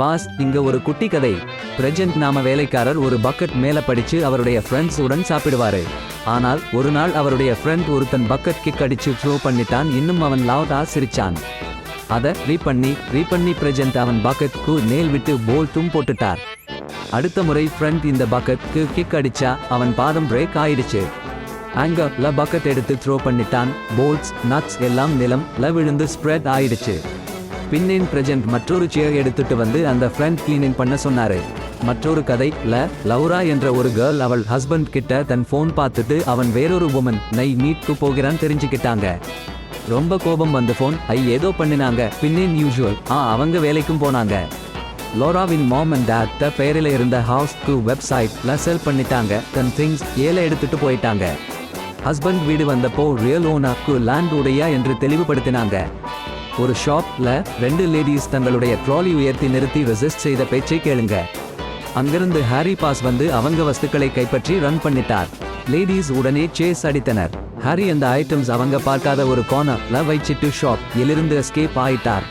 Pass இங்க ஒரு குட்டி கதை. பிரஜன்ட் நாம வேலைக்காரர் ஒரு பக்கெட் மேல படிச்சு அவருடைய ஃப்ரெண்ட்ஸ் உடன் சாப்பிடுவாரு. ஆனால் ஒரு நாள் அவருடைய ஃப்ரெண்ட் ஒருத்தன் பக்கெட் கிக் அடிச்சு த்ரோ பண்ணிட்டான். இன்னும் அவன் லவுடா சிரிச்சான். அதை ரீ பண்ணி ரீ பண்ணி பிரஜன்ட் அவன் பக்கெட்க்கு நேல் விட்டு போல்ட்டும் போட்டுட்டார். அடுத்த முறை ஃப்ரெண்ட் இந்த பக்கெட்க்கு கிக் அடிச்சா அவன் பாதம் பிரேக் ஆயிடுச்சு. ஆங்கர்ல பக்கெட் எடுத்து த்ரோ பண்ணிட்டான். போல்ட்ஸ் நட்ஸ் எல்லாம் நிலம் ல விழுந்து ஸ்ப்ரெட் ஆயிடுச்சு. பின்னேன் பிரஜன்ட் மற்றொரு சேர் எடுத்துட்டு வந்து அந்த ஃப்ரண்ட் கிளீனிங் பண்ண சொன்னாரு. மற்றொரு கதை ல லௌரா என்ற ஒரு கேர்ள் அவள் ஹஸ்பண்ட் கிட்ட தன் ஃபோன் பார்த்துட்டு அவன் வேறொரு உமன் நை மீட்க்கு போகிறான் தெரிஞ்சுக்கிட்டாங்க. ரொம்ப கோபம் வந்த ஃபோன் ஐ ஏதோ பண்ணினாங்க. பின்னேன் யூஷுவல் ஆ அவங்க வேலைக்கும் போனாங்க. லோராவின் மாம் அண்ட் டேட்ட பெயரில் இருந்த ஹவுஸ்க்கு வெப்சைட்ல செல் பண்ணிட்டாங்க. தன் திங்ஸ் ஏல எடுத்துட்டு போயிட்டாங்க. ஹஸ்பண்ட் வீடு வந்தப்போ ரியல் ஓனாக்கு லேண்ட் உடையா என்று தெளிவுபடுத்தினாங்க. ஒரு ஷாப்ல ரெண்டு லேடிஸ் தங்களுடைய ட்ராலி உயர்த்தி நிறுத்தி ரெசிஸ்ட் செய்த பேச்சை கேளுங்க. அங்கிருந்து ஹாரி பாஸ் வந்து அவங்க வஸ்துக்களை கைப்பற்றி ரன் பண்ணிட்டார். லேடிஸ் உடனே சேஸ் அடித்தனர். ஹாரி அந்த ஐட்டம்ஸ் அவங்க பார்க்காத ஒரு கார்னர்ல வைச்சிட்டு ஷாப் இலிருந்து எஸ்கேப் ஆயிட்டார்.